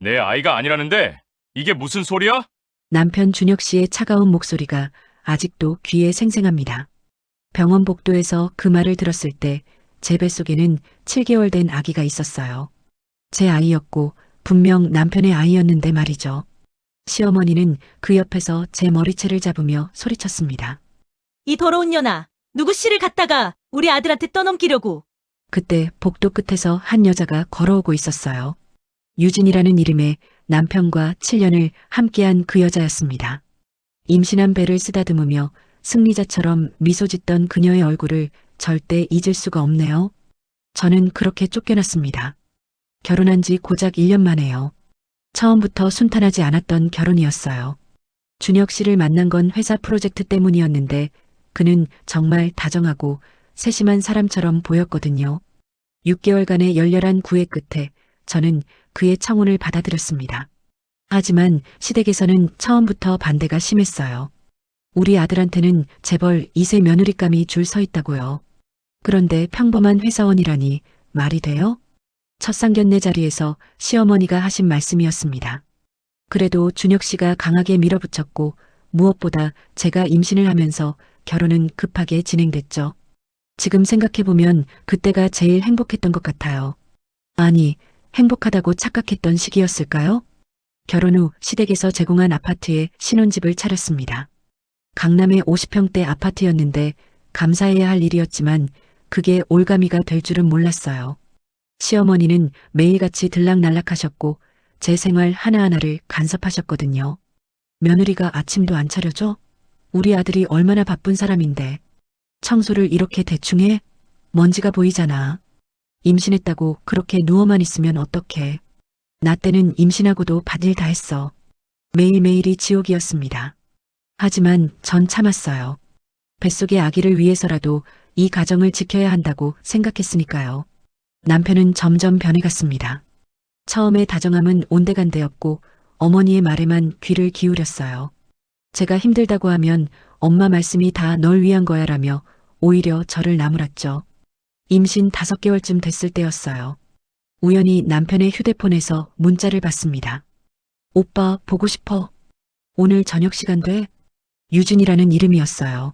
내 아이가 아니라는데 이게 무슨 소리야? 남편 준혁 씨의 차가운 목소리가 아직도 귀에 생생합니다. 병원 복도에서 그 말을 들었을 때 제 뱃속에는 7개월 된 아기가 있었어요. 제 아이였고 분명 남편의 아이였는데 말이죠. 시어머니는 그 옆에서 제 머리채를 잡으며 소리쳤습니다. 이 더러운 년아, 누구 씨를 갖다가 우리 아들한테 떠넘기려고. 그때 복도 끝에서 한 여자가 걸어오고 있었어요. 유진이라는 이름의 남편과 7년을 함께한 그 여자였습니다. 임신한 배를 쓰다듬으며 승리자처럼 미소 짓던 그녀의 얼굴을 절대 잊을 수가 없네요. 저는 그렇게 쫓겨났습니다. 결혼한 지 고작 1년 만에요. 처음부터 순탄하지 않았던 결혼이었어요. 준혁 씨를 만난 건 회사 프로젝트 때문이었는데 그는 정말 다정하고 세심한 사람처럼 보였거든요. 6개월간의 열렬한 구애 끝에 저는 그의 청혼을 받아들였습니다. 하지만 시댁에서는 처음부터 반대가 심했어요. 우리 아들한테는 재벌 2세 며느리감이 줄 서 있다고요. 그런데 평범한 회사원이라니 말이 돼요? 첫 상견례 자리에서 시어머니가 하신 말씀이었습니다. 그래도 준혁 씨가 강하게 밀어붙였고 무엇보다 제가 임신을 하면서 결혼은 급하게 진행됐죠. 지금 생각해보면 그때가 제일 행복했던 것 같아요. 아니, 행복하다고 착각했던 시기였을까요? 결혼 후 시댁에서 제공한 아파트에 신혼집을 차렸습니다. 강남의 50평대 아파트였는데 감사해야 할 일이었지만 그게 올가미가 될 줄은 몰랐어요. 시어머니는 매일같이 들락날락하셨고 제 생활 하나하나를 간섭하셨거든요. 며느리가 아침도 안 차려줘? 우리 아들이 얼마나 바쁜 사람인데 청소를 이렇게 대충 해? 먼지가 보이잖아. 임신했다고 그렇게 누워만 있으면 어떡해. 나 때는 임신하고도 밭일 다 했어. 매일매일이 지옥이었습니다. 하지만 전 참았어요. 뱃속의 아기를 위해서라도 이 가정을 지켜야 한다고 생각했으니까요. 남편은 점점 변해갔습니다. 처음에 다정함은 온데간데였고 어머니의 말에만 귀를 기울였어요. 제가 힘들다고 하면 엄마 말씀이 다 널 위한 거야라며 오히려 저를 나무랐죠. 임신 다섯 개월쯤 됐을 때였어요. 우연히 남편의 휴대폰에서 문자를 받습니다. 오빠 보고 싶어. 오늘 저녁 시간 돼? 유진이라는 이름이었어요.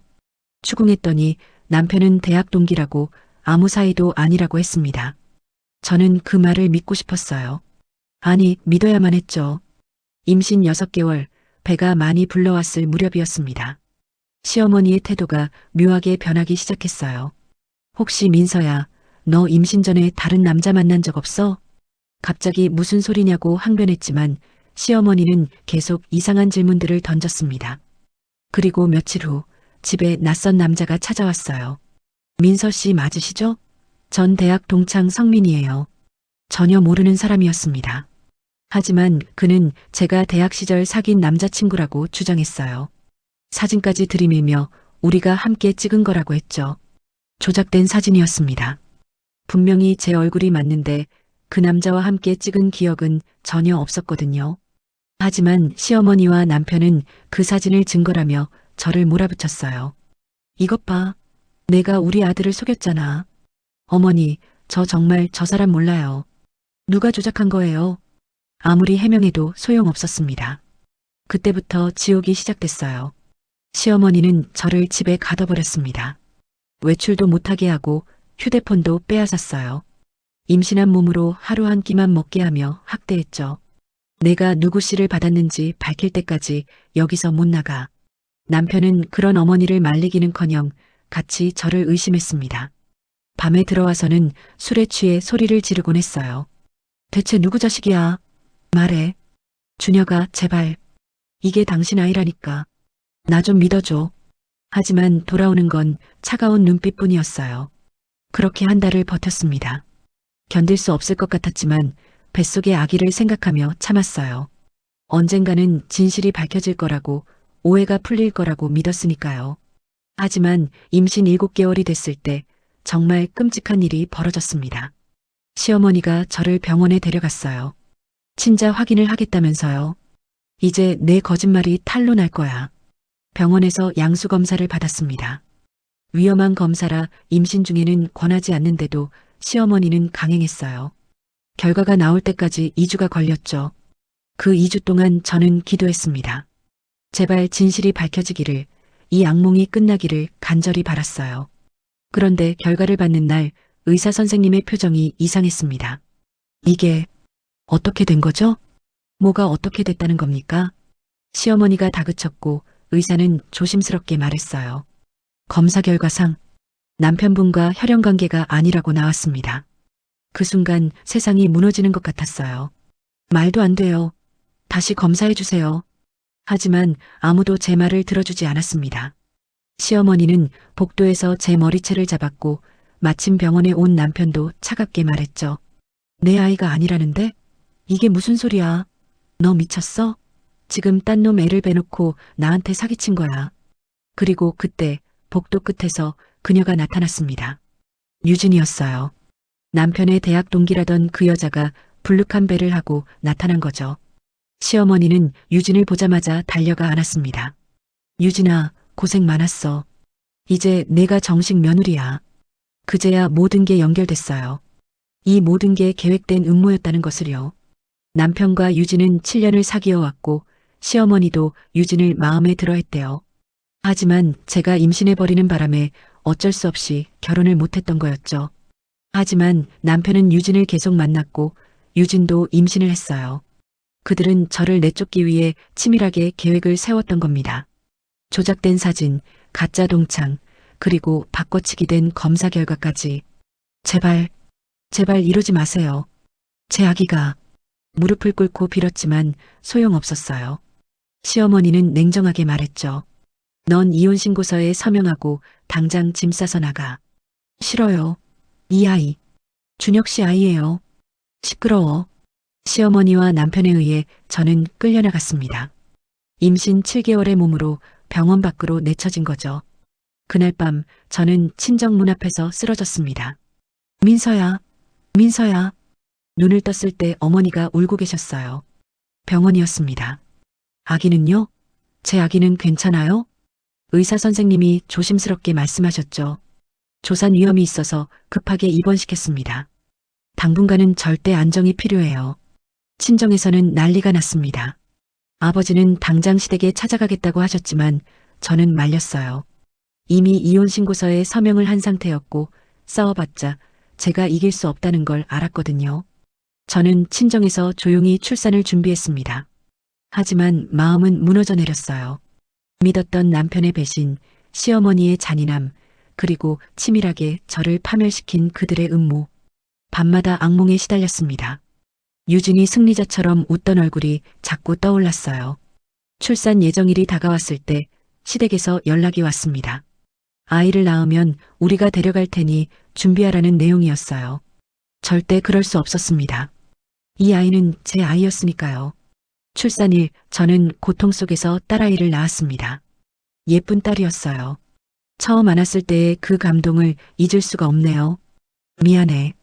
추궁했더니 남편은 대학 동기라고 아무 사이도 아니라고 했습니다. 저는 그 말을 믿고 싶었어요. 아니, 믿어야만 했죠. 임신 6개월, 배가 많이 불러왔을 무렵이었습니다. 시어머니의 태도가 묘하게 변하기 시작했어요. 혹시 민서야, 너 임신 전에 다른 남자 만난 적 없어? 갑자기 무슨 소리냐고 항변했지만 시어머니는 계속 이상한 질문들을 던졌습니다. 그리고 며칠 후 집에 낯선 남자가 찾아왔어요. 민서 씨 맞으시죠? 전 대학 동창 성민이에요. 전혀 모르는 사람이었습니다. 하지만 그는 제가 대학 시절 사귄 남자친구라고 주장했어요. 사진까지 들이밀며 우리가 함께 찍은 거라고 했죠. 조작된 사진이었습니다. 분명히 제 얼굴이 맞는데 그 남자와 함께 찍은 기억은 전혀 없었거든요. 하지만 시어머니와 남편은 그 사진을 증거라며 저를 몰아붙였어요. 이것 봐. 내가 우리 아들을 속였잖아. 어머니, 저 정말 저 사람 몰라요. 누가 조작한 거예요? 아무리 해명해도 소용없었습니다. 그때부터 지옥이 시작됐어요. 시어머니는 저를 집에 가둬버렸습니다. 외출도 못하게 하고 휴대폰도 빼앗았어요. 임신한 몸으로 하루 한 끼만 먹게 하며 학대했죠. 내가 누구 씨를 받았는지 밝힐 때까지 여기서 못 나가. 남편은 그런 어머니를 말리기는커녕 같이 저를 의심했습니다. 밤에 들어와서는 술에 취해 소리를 지르곤 했어요. 대체 누구 자식이야? 말해. 준혁아, 제발. 이게 당신 아이라니까. 나 좀 믿어줘. 하지만 돌아오는 건 차가운 눈빛뿐이었어요. 그렇게 한 달을 버텼습니다. 견딜 수 없을 것 같았지만 뱃속의 아기를 생각하며 참았어요. 언젠가는 진실이 밝혀질 거라고 오해가 풀릴 거라고 믿었으니까요. 하지만 임신 7개월이 됐을 때 정말 끔찍한 일이 벌어졌습니다. 시어머니가 저를 병원에 데려갔어요. 친자 확인을 하겠다면서요. 이제 내 거짓말이 탄로 날 거야. 병원에서 양수 검사를 받았습니다. 위험한 검사라 임신 중에는 권하지 않는데도 시어머니는 강행했어요. 결과가 나올 때까지 2주가 걸렸죠. 그 2주 동안 저는 기도했습니다. 제발 진실이 밝혀지기를, 이 악몽이 끝나기를 간절히 바랐어요. 그런데 결과를 받는 날 의사 선생님의 표정이 이상했습니다. 이게 어떻게 된 거죠? 뭐가 어떻게 됐다는 겁니까? 시어머니가 다그쳤고 의사는 조심스럽게 말했어요. 검사 결과상 남편분과 혈연 관계가 아니라고 나왔습니다. 그 순간 세상이 무너지는 것 같았어요. 말도 안 돼요. 다시 검사해 주세요. 하지만 아무도 제 말을 들어주지 않았습니다. 시어머니는 복도에서 제 머리채를 잡았고 마침 병원에 온 남편도 차갑게 말했죠. 내 아이가 아니라는데? 이게 무슨 소리야? 너 미쳤어? 지금 딴 놈 애를 빼놓고 나한테 사기친 거야. 그리고 그때 복도 끝에서 그녀가 나타났습니다. 유진이었어요. 남편의 대학 동기라던 그 여자가 불룩한 배를 하고 나타난 거죠. 시어머니는 유진을 보자마자 달려가 안았습니다. 유진아, 고생 많았어. 이제 내가 정식 며느리야. 그제야 모든 게 연결됐어요. 이 모든 게 계획된 음모였다는 것을요. 남편과 유진은 7년을 사귀어 왔고 시어머니도 유진을 마음에 들어 했대요. 하지만 제가 임신해버리는 바람에 어쩔 수 없이 결혼을 못했던 거였죠. 하지만 남편은 유진을 계속 만났고 유진도 임신을 했어요. 그들은 저를 내쫓기 위해 치밀하게 계획을 세웠던 겁니다. 조작된 사진, 가짜 동창, 그리고 바꿔치기 된 검사 결과까지. 제발, 제발 이러지 마세요. 제 아기가 무릎을 꿇고 빌었지만 소용없었어요. 시어머니는 냉정하게 말했죠. 넌 이혼 신고서에 서명하고 당장 짐 싸서 나가. 싫어요. 이 아이. 준혁 씨 아이예요. 시끄러워. 시어머니와 남편에 의해 저는 끌려나갔습니다. 임신 7개월의 몸으로 병원 밖으로 내쳐진 거죠. 그날 밤 저는 친정 문 앞에서 쓰러졌습니다. 민서야, 민서야. 눈을 떴을 때 어머니가 울고 계셨어요. 병원이었습니다. 아기는요? 제 아기는 괜찮아요? 의사 선생님이 조심스럽게 말씀하셨죠. 조산 위험이 있어서 급하게 입원시켰습니다. 당분간은 절대 안정이 필요해요. 친정에서는 난리가 났습니다. 아버지는 당장 시댁에 찾아가겠다고 하셨지만 저는 말렸어요. 이미 이혼 신고서에 서명을 한 상태였고 싸워봤자 제가 이길 수 없다는 걸 알았거든요. 저는 친정에서 조용히 출산을 준비했습니다. 하지만 마음은 무너져 내렸어요. 믿었던 남편의 배신, 시어머니의 잔인함, 그리고 치밀하게 저를 파멸시킨 그들의 음모. 밤마다 악몽에 시달렸습니다. 유진이 승리자처럼 웃던 얼굴이 자꾸 떠올랐어요. 출산 예정일이 다가왔을 때 시댁에서 연락이 왔습니다. 아이를 낳으면 우리가 데려갈 테니 준비하라는 내용이었어요. 절대 그럴 수 없었습니다. 이 아이는 제 아이였으니까요. 출산 일 저는 고통 속에서 딸아이를 낳았습니다. 예쁜 딸이었어요. 처음 안았을 때의 그 감동을 잊을 수가 없네요. 미안해.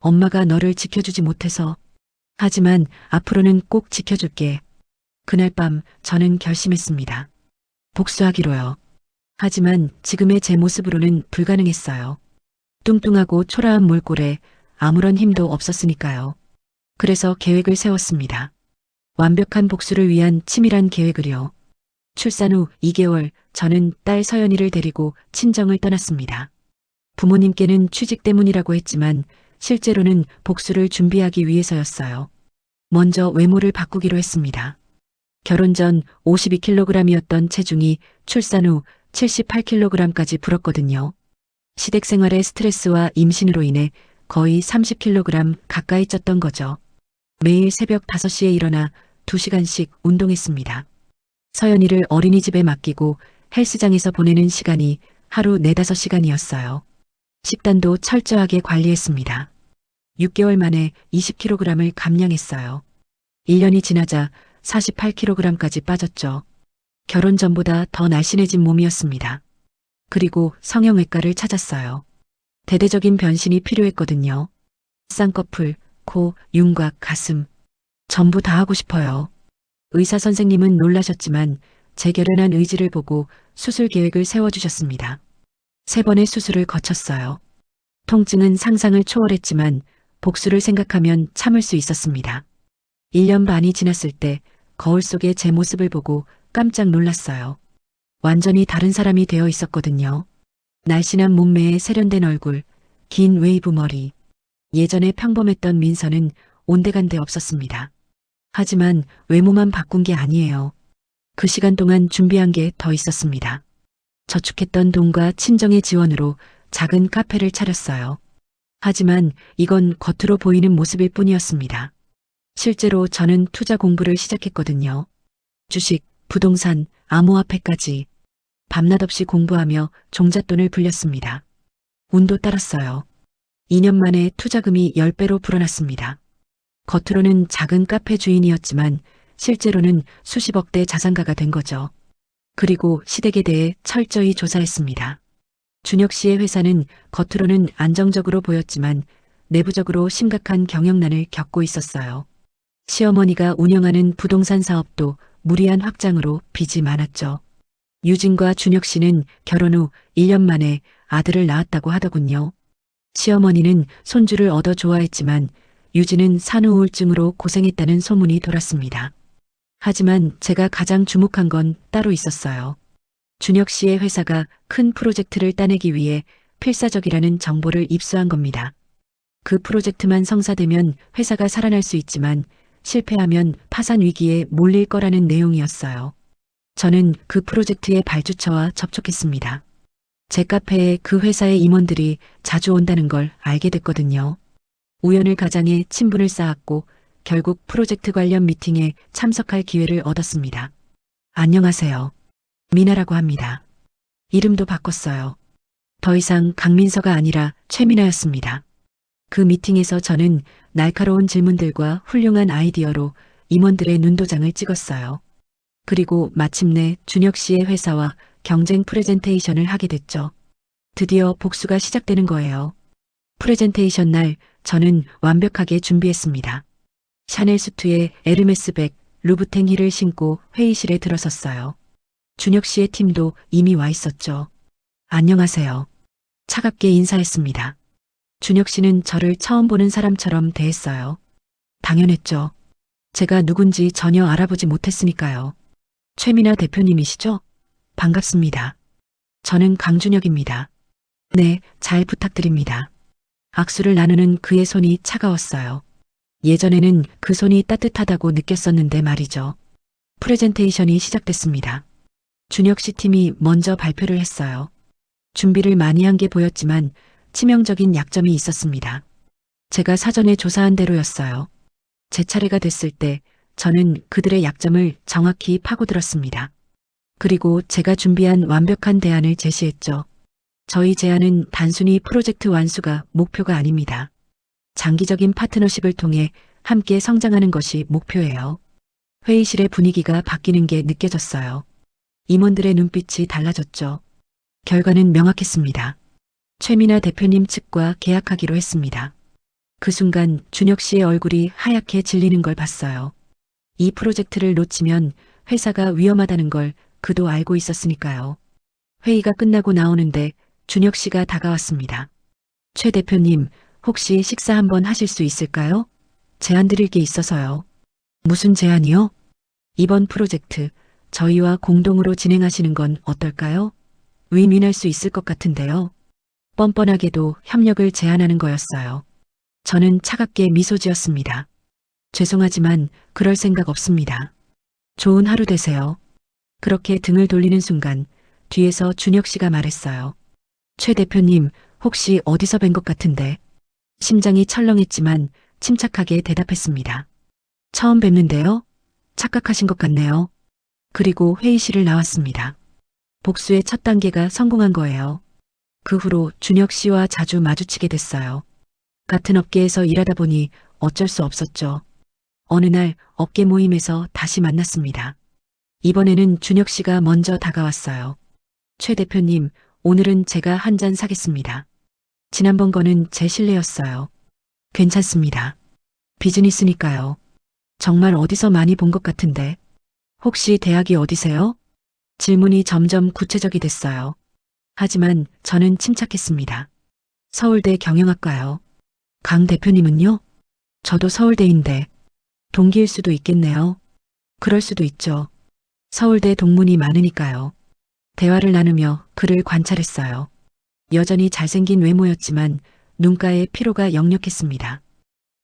엄마가 너를 지켜주지 못해서. 하지만 앞으로는 꼭 지켜줄게. 그날 밤 저는 결심했습니다. 복수하기로요. 하지만 지금의 제 모습으로는 불가능했어요. 뚱뚱하고 초라한 몰골에 아무런 힘도 없었으니까요. 그래서 계획을 세웠습니다. 완벽한 복수를 위한 치밀한 계획을요. 출산 후 2개월 저는 딸 서연이를 데리고 친정을 떠났습니다. 부모님께는 취직 때문이라고 했지만 실제로는 복수를 준비하기 위해서였어요. 먼저 외모를 바꾸기로 했습니다. 결혼 전 52kg이었던 체중이 출산 후 78kg까지 불었거든요. 시댁 생활의 스트레스와 임신으로 인해 거의 30kg 가까이 쪘던 거죠. 매일 새벽 5시에 일어나 2시간씩 운동했습니다. 서연이를 어린이집에 맡기고 헬스장에서 보내는 시간이 하루 4, 5시간이었어요. 식단도 철저하게 관리했습니다. 6개월 만에 20kg을 감량했어요. 1년이 지나자 48kg까지 빠졌죠. 결혼 전보다 더 날씬해진 몸이었습니다. 그리고 성형외과를 찾았어요. 대대적인 변신이 필요했거든요. 쌍꺼풀, 코, 윤곽, 가슴. 전부 다 하고 싶어요. 의사 선생님은 놀라셨지만 제 결연한 의지를 보고 수술 계획을 세워주셨습니다. 세 번의 수술을 거쳤어요. 통증은 상상을 초월했지만 복수를 생각하면 참을 수 있었습니다. 1년 반이 지났을 때 거울 속에 제 모습을 보고 깜짝 놀랐어요. 완전히 다른 사람이 되어 있었거든요. 날씬한 몸매에 세련된 얼굴, 긴 웨이브 머리. 예전에 평범했던 민서는 온데간데 없었습니다. 하지만 외모만 바꾼 게 아니에요. 그 시간 동안 준비한 게 더 있었습니다. 저축했던 돈과 친정의 지원으로 작은 카페를 차렸어요. 하지만 이건 겉으로 보이는 모습일 뿐이었습니다. 실제로 저는 투자 공부를 시작했거든요. 주식, 부동산, 암호화폐까지 밤낮 없이 공부하며 종잣돈을 불렸습니다. 운도 따랐어요. 2년 만에 투자금이 10배로 불어났습니다. 겉으로는 작은 카페 주인이었지만 실제로는 수십억대 자산가가 된 거죠. 그리고 시댁에 대해 철저히 조사했습니다. 준혁 씨의 회사는 겉으로는 안정적으로 보였지만 내부적으로 심각한 경영난을 겪고 있었어요. 시어머니가 운영하는 부동산 사업도 무리한 확장으로 빚이 많았죠. 유진과 준혁 씨는 결혼 후 1년 만에 아들을 낳았다고 하더군요. 시어머니는 손주를 얻어 좋아했지만 유진은 산후 우울증으로 고생했다는 소문이 돌았습니다. 하지만 제가 가장 주목한 건 따로 있었어요. 준혁 씨의 회사가 큰 프로젝트를 따내기 위해 필사적이라는 정보를 입수한 겁니다. 그 프로젝트만 성사되면 회사가 살아날 수 있지만 실패하면 파산 위기에 몰릴 거라는 내용이었어요. 저는 그 프로젝트의 발주처와 접촉했습니다. 제 카페에 그 회사의 임원들이 자주 온다는 걸 알게 됐거든요. 우연을 가장해 친분을 쌓았고 결국 프로젝트 관련 미팅에 참석할 기회를 얻었습니다. 안녕하세요. 미나라고 합니다. 이름도 바꿨어요. 더 이상 강민서가 아니라 최미나였습니다. 그 미팅에서 저는 날카로운 질문들과 훌륭한 아이디어로 임원들의 눈도장을 찍었어요. 그리고 마침내 준혁 씨의 회사와 경쟁 프레젠테이션을 하게 됐죠. 드디어 복수가 시작되는 거예요. 프레젠테이션 날 저는 완벽하게 준비했습니다. 샤넬 수트에 에르메스 백, 루브탱 힐을 신고 회의실에 들어섰어요. 준혁 씨의 팀도 이미 와 있었죠. 안녕하세요. 차갑게 인사했습니다. 준혁 씨는 저를 처음 보는 사람처럼 대했어요. 당연했죠. 제가 누군지 전혀 알아보지 못했으니까요. 최민아 대표님이시죠? 반갑습니다. 저는 강준혁입니다. 네, 잘 부탁드립니다. 악수를 나누는 그의 손이 차가웠어요. 예전에는 그 손이 따뜻하다고 느꼈었는데 말이죠. 프레젠테이션이 시작됐습니다. 준혁 씨 팀이 먼저 발표를 했어요. 준비를 많이 한 게 보였지만 치명적인 약점이 있었습니다. 제가 사전에 조사한 대로였어요. 제 차례가 됐을 때 저는 그들의 약점을 정확히 파고들었습니다. 그리고 제가 준비한 완벽한 대안을 제시했죠. 저희 제안은 단순히 프로젝트 완수가 목표가 아닙니다. 장기적인 파트너십을 통해 함께 성장하는 것이 목표예요. 회의실의 분위기가 바뀌는 게 느껴졌어요. 임원들의 눈빛이 달라졌죠. 결과는 명확했습니다. 최민아 대표님 측과 계약하기로 했습니다. 그 순간 준혁 씨의 얼굴이 하얗게 질리는 걸 봤어요. 이 프로젝트를 놓치면 회사가 위험하다는 걸 그도 알고 있었으니까요. 회의가 끝나고 나오는데 준혁 씨가 다가왔습니다. 최 대표님, 혹시 식사 한번 하실 수 있을까요? 제안 드릴 게 있어서요. 무슨 제안이요? 이번 프로젝트 저희와 공동으로 진행하시는 건 어떨까요? 위민할 수 있을 것 같은데요. 뻔뻔하게도 협력을 제안하는 거였어요. 저는 차갑게 미소 지었습니다. 죄송하지만 그럴 생각 없습니다. 좋은 하루 되세요. 그렇게 등을 돌리는 순간 뒤에서 준혁 씨가 말했어요. 최 대표님, 혹시 어디서 뵌 것 같은데? 심장이 철렁했지만 침착하게 대답했습니다. 처음 뵙는데요? 착각하신 것 같네요. 그리고 회의실을 나왔습니다. 복수의 첫 단계가 성공한 거예요. 그 후로 준혁 씨와 자주 마주치게 됐어요. 같은 업계에서 일하다 보니 어쩔 수 없었죠. 어느 날 업계 모임에서 다시 만났습니다. 이번에는 준혁 씨가 먼저 다가왔어요. 최 대표님, 오늘은 제가 한 잔 사겠습니다. 지난번 거는 제 실례였어요. 괜찮습니다. 비즈니스니까요. 정말 어디서 많이 본 것 같은데. 혹시 대학이 어디세요? 질문이 점점 구체적이 됐어요. 하지만 저는 침착했습니다. 서울대 경영학과요. 강 대표님은요? 저도 서울대인데 동기일 수도 있겠네요. 그럴 수도 있죠. 서울대 동문이 많으니까요. 대화를 나누며 그를 관찰했어요. 여전히 잘생긴 외모였지만 눈가에 피로가 역력했습니다.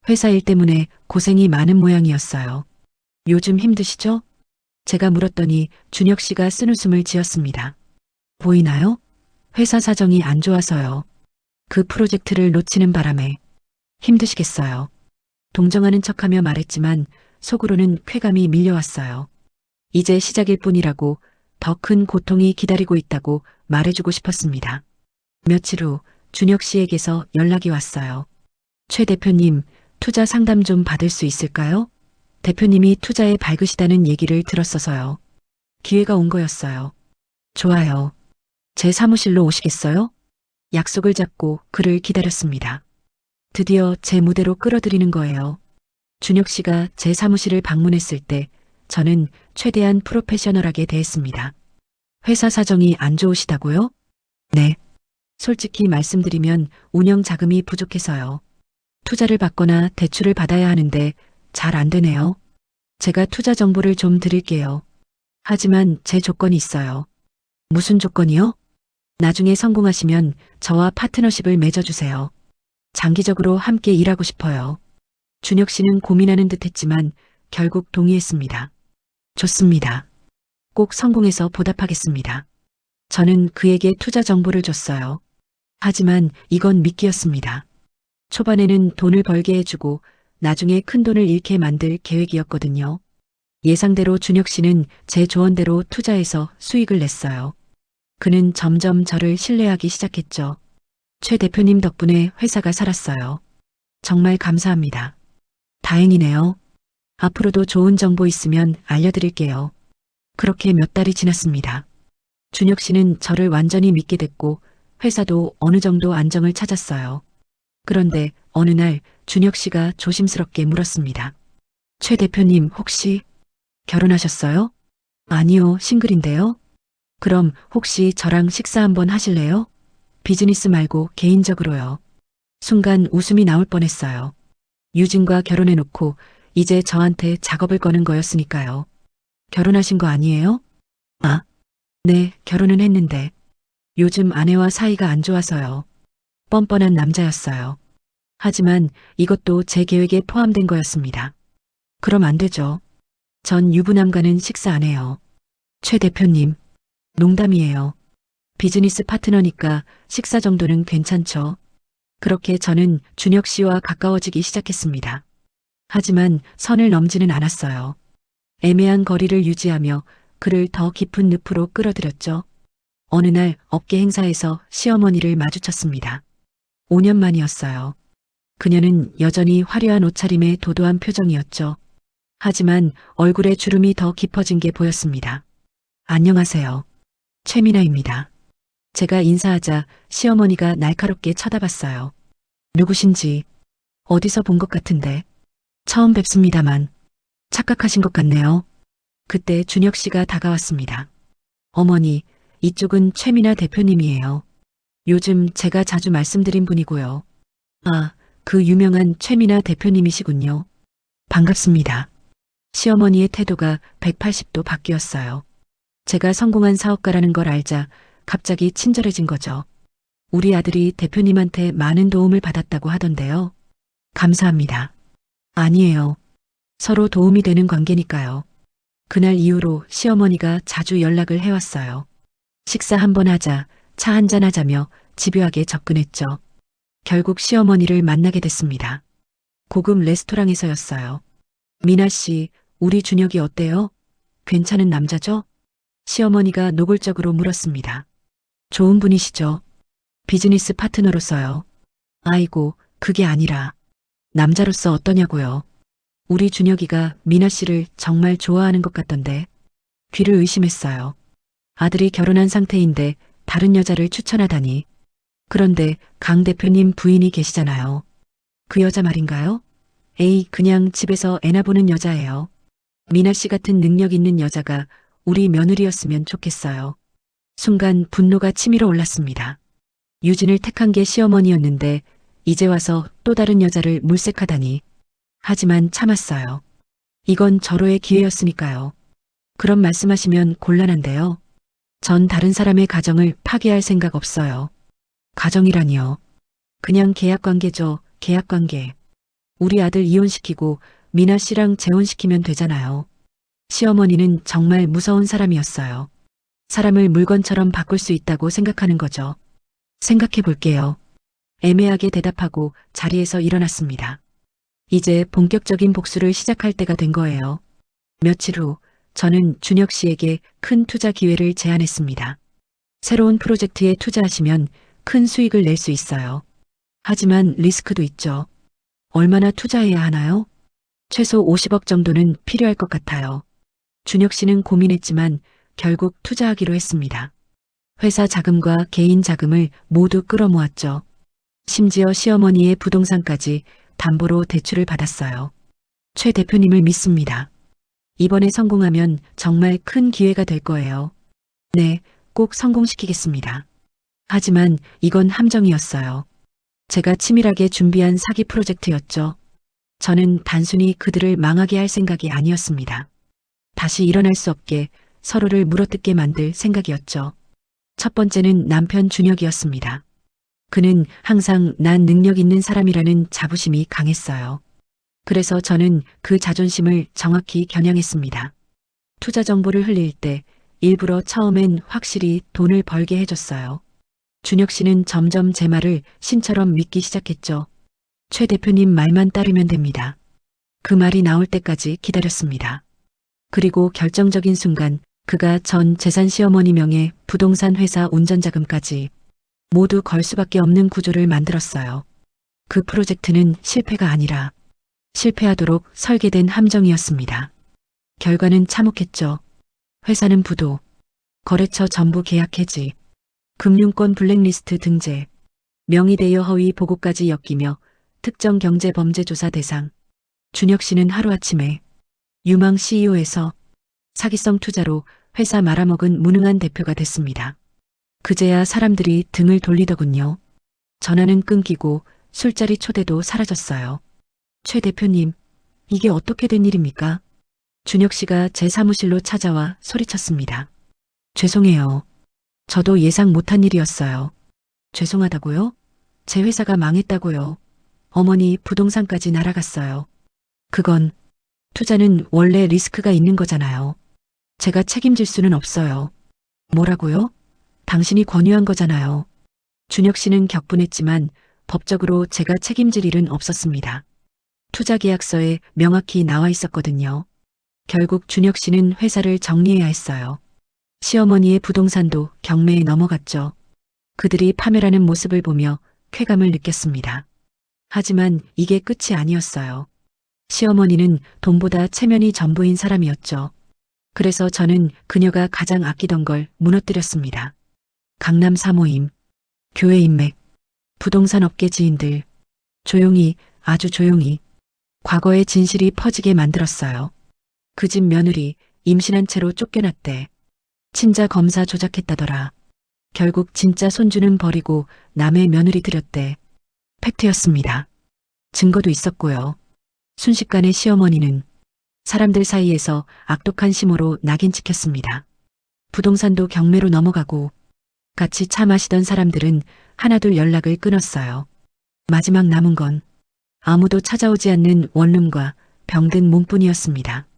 회사 일 때문에 고생이 많은 모양이었어요. 요즘 힘드시죠? 제가 물었더니 준혁 씨가 쓴웃음을 지었습니다. 보이나요? 회사 사정이 안 좋아서요. 그 프로젝트를 놓치는 바람에 힘드시겠어요. 동정하는 척하며 말했지만 속으로는 쾌감이 밀려왔어요. 이제 시작일 뿐이라고 더 큰 고통이 기다리고 있다고 말해주고 싶었습니다. 며칠 후 준혁 씨에게서 연락이 왔어요. 최 대표님, 투자 상담 좀 받을 수 있을까요? 대표님이 투자에 밝으시다는 얘기를 들었어서요. 기회가 온 거였어요. 좋아요. 제 사무실로 오시겠어요? 약속을 잡고 그를 기다렸습니다. 드디어 제 무대로 끌어들이는 거예요. 준혁 씨가 제 사무실을 방문했을 때 저는 최대한 프로페셔널하게 대했습니다. 회사 사정이 안 좋으시다고요? 네. 솔직히 말씀드리면 운영 자금이 부족해서요. 투자를 받거나 대출을 받아야 하는데 잘 안 되네요. 제가 투자 정보를 좀 드릴게요. 하지만 제 조건이 있어요. 무슨 조건이요? 나중에 성공하시면 저와 파트너십을 맺어주세요. 장기적으로 함께 일하고 싶어요. 준혁 씨는 고민하는 듯 했지만 결국 동의했습니다. 좋습니다. 꼭 성공해서 보답하겠습니다. 저는 그에게 투자 정보를 줬어요. 하지만 이건 미끼였습니다. 초반에는 돈을 벌게 해주고 나중에 큰 돈을 잃게 만들 계획이었거든요. 예상대로 준혁 씨는 제 조언대로 투자해서 수익을 냈어요. 그는 점점 저를 신뢰하기 시작했죠. 최 대표님 덕분에 회사가 살았어요. 정말 감사합니다. 다행이네요. 앞으로도 좋은 정보 있으면 알려드릴게요. 그렇게 몇 달이 지났습니다. 준혁 씨는 저를 완전히 믿게 됐고 회사도 어느 정도 안정을 찾았어요. 그런데 어느 날 준혁 씨가 조심스럽게 물었습니다. 최 대표님 혹시 결혼하셨어요? 아니요, 싱글인데요. 그럼 혹시 저랑 식사 한번 하실래요? 비즈니스 말고 개인적으로요. 순간 웃음이 나올 뻔했어요. 유진과 결혼해놓고 이제 저한테 작업을 거는 거였으니까요. 결혼하신 거 아니에요? 아, 네, 결혼은 했는데 요즘 아내와 사이가 안 좋아서요. 뻔뻔한 남자였어요. 하지만 이것도 제 계획에 포함된 거였습니다. 그럼 안 되죠. 전 유부남과는 식사 안 해요. 최 대표님, 농담이에요. 비즈니스 파트너니까 식사 정도는 괜찮죠. 그렇게 저는 준혁 씨와 가까워지기 시작했습니다. 하지만 선을 넘지는 않았어요. 애매한 거리를 유지하며 그를 더 깊은 늪으로 끌어들였죠. 어느 날 업계 행사에서 시어머니를 마주쳤습니다. 5년 만이었어요. 그녀는 여전히 화려한 옷차림에 도도한 표정이었죠. 하지만 얼굴에 주름이 더 깊어진 게 보였습니다. 안녕하세요. 최민아입니다. 제가 인사하자 시어머니가 날카롭게 쳐다봤어요. 누구신지 어디서 본 것 같은데 처음 뵙습니다만 착각하신 것 같네요. 그때 준혁 씨가 다가왔습니다. 어머니, 이쪽은 최민아 대표님이에요. 요즘 제가 자주 말씀드린 분이고요. 아, 그 유명한 최민아 대표님이시군요. 반갑습니다. 시어머니의 태도가 180도 바뀌었어요. 제가 성공한 사업가라는 걸 알자 갑자기 친절해진 거죠. 우리 아들이 대표님한테 많은 도움을 받았다고 하던데요. 감사합니다. 아니에요. 서로 도움이 되는 관계니까요. 그날 이후로 시어머니가 자주 연락을 해왔어요. 식사 한 번 하자, 차 한 잔 하자며 집요하게 접근했죠. 결국 시어머니를 만나게 됐습니다. 고급 레스토랑에서였어요. 미나 씨, 우리 준혁이 어때요? 괜찮은 남자죠? 시어머니가 노골적으로 물었습니다. 좋은 분이시죠? 비즈니스 파트너로서요. 아이고, 그게 아니라 남자로서 어떠냐고요. 우리 준혁이가 미나 씨를 정말 좋아하는 것 같던데 귀를 의심했어요. 아들이 결혼한 상태인데 다른 여자를 추천하다니. 그런데 강 대표님 부인이 계시잖아요. 그 여자 말인가요? 에이, 그냥 집에서 애나 보는 여자예요. 미나 씨 같은 능력 있는 여자가 우리 며느리였으면 좋겠어요. 순간 분노가 치밀어 올랐습니다. 유진을 택한 게 시어머니였는데 이제 와서 또 다른 여자를 물색하다니. 하지만 참았어요. 이건 절호의 기회였으니까요. 그런 말씀하시면 곤란한데요. 전 다른 사람의 가정을 파괴할 생각 없어요. 가정이라니요. 그냥 계약 관계죠, 계약 관계. 우리 아들 이혼시키고 미나 씨랑 재혼시키면 되잖아요. 시어머니는 정말 무서운 사람이었어요. 사람을 물건처럼 바꿀 수 있다고 생각하는 거죠. 생각해 볼게요. 애매하게 대답하고 자리에서 일어났습니다. 이제 본격적인 복수를 시작할 때가 된 거예요. 며칠 후 저는 준혁 씨에게 큰 투자 기회를 제안했습니다. 새로운 프로젝트에 투자하시면 큰 수익을 낼 수 있어요. 하지만 리스크도 있죠. 얼마나 투자해야 하나요? 최소 50억 정도는 필요할 것 같아요. 준혁 씨는 고민했지만 결국 투자하기로 했습니다. 회사 자금과 개인 자금을 모두 끌어모았죠. 심지어 시어머니의 부동산까지 담보로 대출을 받았어요. 최 대표님을 믿습니다. 이번에 성공하면 정말 큰 기회가 될 거예요. 네, 꼭 성공시키겠습니다. 하지만 이건 함정이었어요. 제가 치밀하게 준비한 사기 프로젝트였죠. 저는 단순히 그들을 망하게 할 생각이 아니었습니다. 다시 일어날 수 없게 서로를 물어뜯게 만들 생각이었죠. 첫 번째는 남편 준혁이었습니다. 그는 항상 난 능력 있는 사람이라는 자부심이 강했어요. 그래서 저는 그 자존심을 정확히 겨냥했습니다. 투자 정보를 흘릴 때 일부러 처음엔 확실히 돈을 벌게 해줬어요. 준혁 씨는 점점 제 말을 신처럼 믿기 시작했죠. 최 대표님 말만 따르면 됩니다. 그 말이 나올 때까지 기다렸습니다. 그리고 결정적인 순간 그가 전 재산 시어머니 명의 부동산 회사 운전자금까지 모두 걸 수밖에 없는 구조를 만들었어요. 그 프로젝트는 실패가 아니라 실패하도록 설계된 함정이었습니다. 결과는 참혹했죠. 회사는 부도, 거래처 전부 계약 해지, 금융권 블랙리스트 등재, 명의대여 허위 보고까지 엮이며 특정 경제범죄조사 대상. 준혁 씨는 하루아침에 유망 CEO에서 사기성 투자로 회사 말아먹은 무능한 대표가 됐습니다. 그제야 사람들이 등을 돌리더군요. 전화는 끊기고 술자리 초대도 사라졌어요. 최 대표님, 이게 어떻게 된 일입니까? 준혁 씨가 제 사무실로 찾아와 소리쳤습니다. 죄송해요. 저도 예상 못한 일이었어요. 죄송하다고요? 제 회사가 망했다고요. 어머니 부동산까지 날아갔어요. 그건 투자는 원래 리스크가 있는 거잖아요. 제가 책임질 수는 없어요. 뭐라고요? 당신이 권유한 거잖아요. 준혁 씨는 격분했지만 법적으로 제가 책임질 일은 없었습니다. 투자 계약서에 명확히 나와 있었거든요. 결국 준혁 씨는 회사를 정리해야 했어요. 시어머니의 부동산도 경매에 넘어갔죠. 그들이 파멸하는 모습을 보며 쾌감을 느꼈습니다. 하지만 이게 끝이 아니었어요. 시어머니는 돈보다 체면이 전부인 사람이었죠. 그래서 저는 그녀가 가장 아끼던 걸 무너뜨렸습니다. 강남 사모임, 교회 인맥, 부동산 업계 지인들, 조용히, 아주 조용히, 과거의 진실이 퍼지게 만들었어요. 그 집 며느리 임신한 채로 쫓겨났대. 친자 검사 조작했다더라. 결국 진짜 손주는 버리고 남의 며느리 들였대. 팩트였습니다. 증거도 있었고요. 순식간에 시어머니는 사람들 사이에서 악독한 심호로 낙인 찍혔습니다. 부동산도 경매로 넘어가고 같이 차 마시던 사람들은 하나둘 연락을 끊었어요. 마지막 남은 건 아무도 찾아오지 않는 원룸과 병든 몸뿐이었습니다.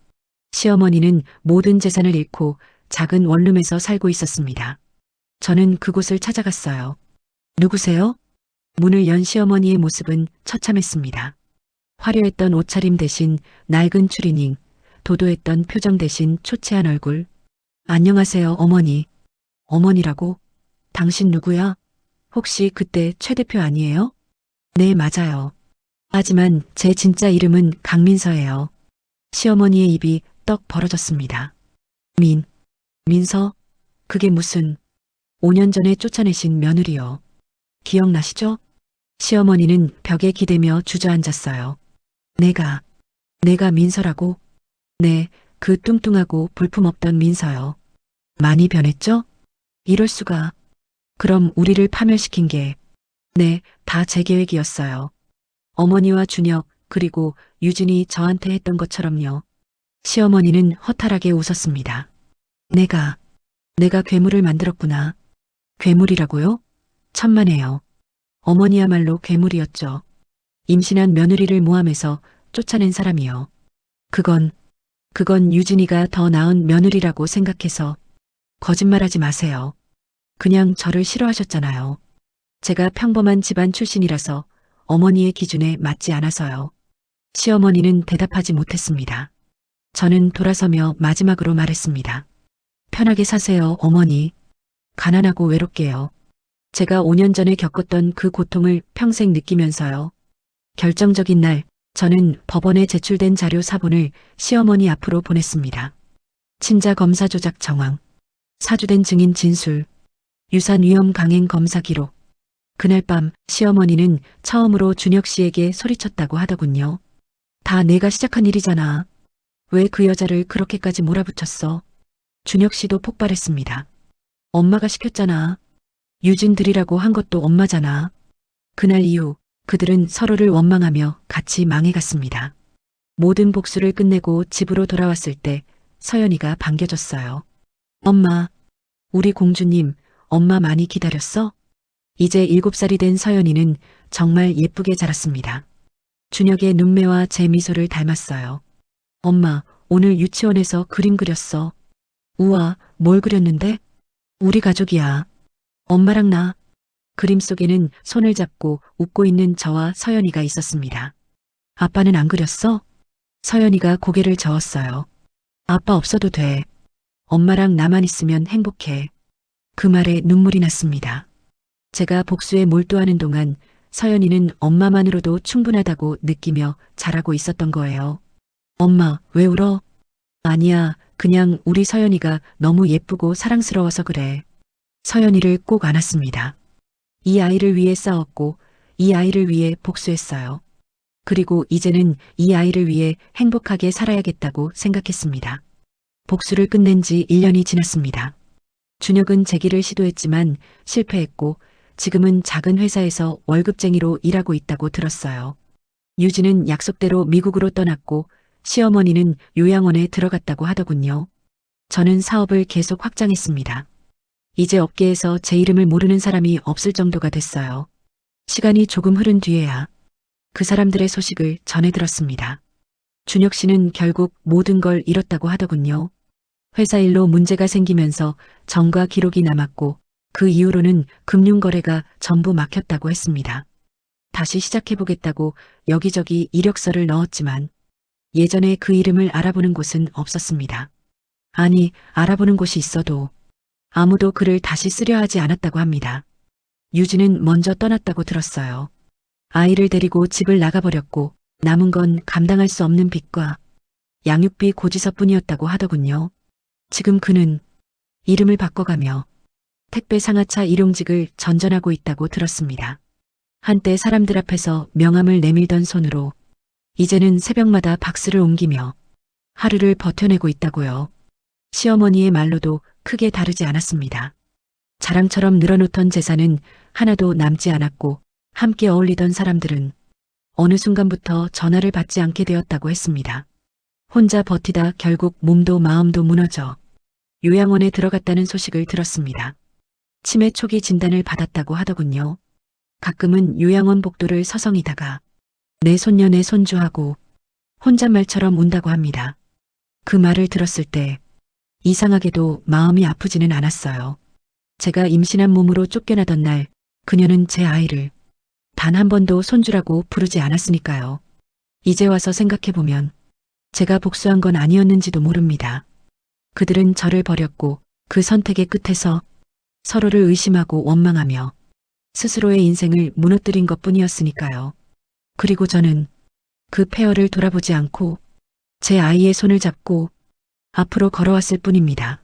시어머니는 모든 재산을 잃고 작은 원룸에서 살고 있었습니다. 저는 그곳을 찾아갔어요. 누구세요? 문을 연 시어머니의 모습은 처참했습니다. 화려했던 옷차림 대신 낡은 추리닝, 도도했던 표정 대신 초췌한 얼굴. 안녕하세요, 어머니. 어머니라고? 당신 누구야? 혹시 그때 최 대표 아니에요? 네, 맞아요. 하지만 제 진짜 이름은 강민서예요. 시어머니의 입이 떡 벌어졌습니다. 민, 민서? 그게 무슨 5년 전에 쫓아내신 며느리요. 기억나시죠? 시어머니는 벽에 기대며 주저앉았어요. 내가, 내가 민서라고? 네, 그 뚱뚱하고 볼품없던 민서요. 많이 변했죠? 이럴 수가. 그럼 우리를 파멸시킨 게, 네, 다 제 계획이었어요. 어머니와 준혁, 그리고 유진이 저한테 했던 것처럼요. 시어머니는 허탈하게 웃었습니다. 내가, 내가 괴물을 만들었구나. 괴물이라고요? 천만에요. 어머니야말로 괴물이었죠. 임신한 며느리를 모함해서 쫓아낸 사람이요. 그건, 그건 유진이가 더 나은 며느리라고 생각해서 거짓말하지 마세요. 그냥 저를 싫어하셨잖아요. 제가 평범한 집안 출신이라서 어머니의 기준에 맞지 않아서요. 시어머니는 대답하지 못했습니다. 저는 돌아서며 마지막으로 말했습니다. 편하게 사세요, 어머니. 가난하고 외롭게요. 제가 5년 전에 겪었던 그 고통을 평생 느끼면서요. 결정적인 날, 저는 법원에 제출된 자료 사본을 시어머니 앞으로 보냈습니다. 친자 검사 조작 정황, 사주된 증인 진술, 유산 위험 강행 검사 기록. 그날 밤 시어머니는 처음으로 준혁 씨에게 소리쳤다고 하더군요. 다 내가 시작한 일이잖아. 왜 그 여자를 그렇게까지 몰아붙였어? 준혁 씨도 폭발했습니다. 엄마가 시켰잖아. 유진 들이라고 한 것도 엄마잖아. 그날 이후 그들은 서로를 원망하며 같이 망해갔습니다. 모든 복수를 끝내고 집으로 돌아왔을 때 서연이가 반겨줬어요. 엄마, 우리 공주님, 엄마 많이 기다렸어? 이제 일곱 살이 된 서연이는 정말 예쁘게 자랐습니다. 준혁의 눈매와 제 미소를 닮았어요. 엄마, 오늘 유치원에서 그림 그렸어. 우와, 뭘 그렸는데? 우리 가족이야. 엄마랑 나. 그림 속에는 손을 잡고 웃고 있는 저와 서연이가 있었습니다. 아빠는 안 그렸어? 서연이가 고개를 저었어요. 아빠 없어도 돼. 엄마랑 나만 있으면 행복해. 그 말에 눈물이 났습니다. 제가 복수에 몰두하는 동안 서연이는 엄마만으로도 충분하다고 느끼며 자라고 있었던 거예요. 엄마, 왜 울어? 아니야, 그냥 우리 서연이가 너무 예쁘고 사랑스러워서 그래. 서연이를 꼭 안았습니다. 이 아이를 위해 싸웠고, 이 아이를 위해 복수했어요. 그리고 이제는 이 아이를 위해 행복하게 살아야겠다고 생각했습니다. 복수를 끝낸 지 1년이 지났습니다. 준혁은 재기를 시도했지만 실패했고, 지금은 작은 회사에서 월급쟁이로 일하고 있다고 들었어요. 유진은 약속대로 미국으로 떠났고 시어머니는 요양원에 들어갔다고 하더군요. 저는 사업을 계속 확장했습니다. 이제 업계에서 제 이름을 모르는 사람이 없을 정도가 됐어요. 시간이 조금 흐른 뒤에야 그 사람들의 소식을 전해 들었습니다. 준혁 씨는 결국 모든 걸 잃었다고 하더군요. 회사 일로 문제가 생기면서 정과 기록이 남았고 그 이후로는 금융거래가 전부 막혔다고 했습니다. 다시 시작해보겠다고 여기저기 이력서를 넣었지만 예전에 그 이름을 알아보는 곳은 없었습니다. 아니, 알아보는 곳이 있어도 아무도 그를 다시 쓰려 하지 않았다고 합니다. 유진은 먼저 떠났다고 들었어요. 아이를 데리고 집을 나가버렸고 남은 건 감당할 수 없는 빚과 양육비 고지서뿐이었다고 하더군요. 지금 그는 이름을 바꿔가며 택배 상하차 일용직을 전전하고 있다고 들었습니다. 한때 사람들 앞에서 명함을 내밀던 손으로 이제는 새벽마다 박스를 옮기며 하루를 버텨내고 있다고요. 시어머니의 말로도 크게 다르지 않았습니다. 자랑처럼 늘어놓던 재산은 하나도 남지 않았고 함께 어울리던 사람들은 어느 순간부터 전화를 받지 않게 되었다고 했습니다. 혼자 버티다 결국 몸도 마음도 무너져 요양원에 들어갔다는 소식을 들었습니다. 치매 초기 진단을 받았다고 하더군요. 가끔은 요양원 복도를 서성이다가 내 손녀 내 손주하고 혼잣말처럼 운다고 합니다. 그 말을 들었을 때 이상하게도 마음이 아프지는 않았어요. 제가 임신한 몸으로 쫓겨나던 날 그녀는 제 아이를 단 한 번도 손주라고 부르지 않았으니까요. 이제 와서 생각해보면 제가 복수한 건 아니었는지도 모릅니다. 그들은 저를 버렸고 그 선택의 끝에서 서로를 의심하고 원망하며 스스로의 인생을 무너뜨린 것 뿐이었으니까요. 그리고 저는 그 폐허를 돌아보지 않고 제 아이의 손을 잡고 앞으로 걸어왔을 뿐입니다.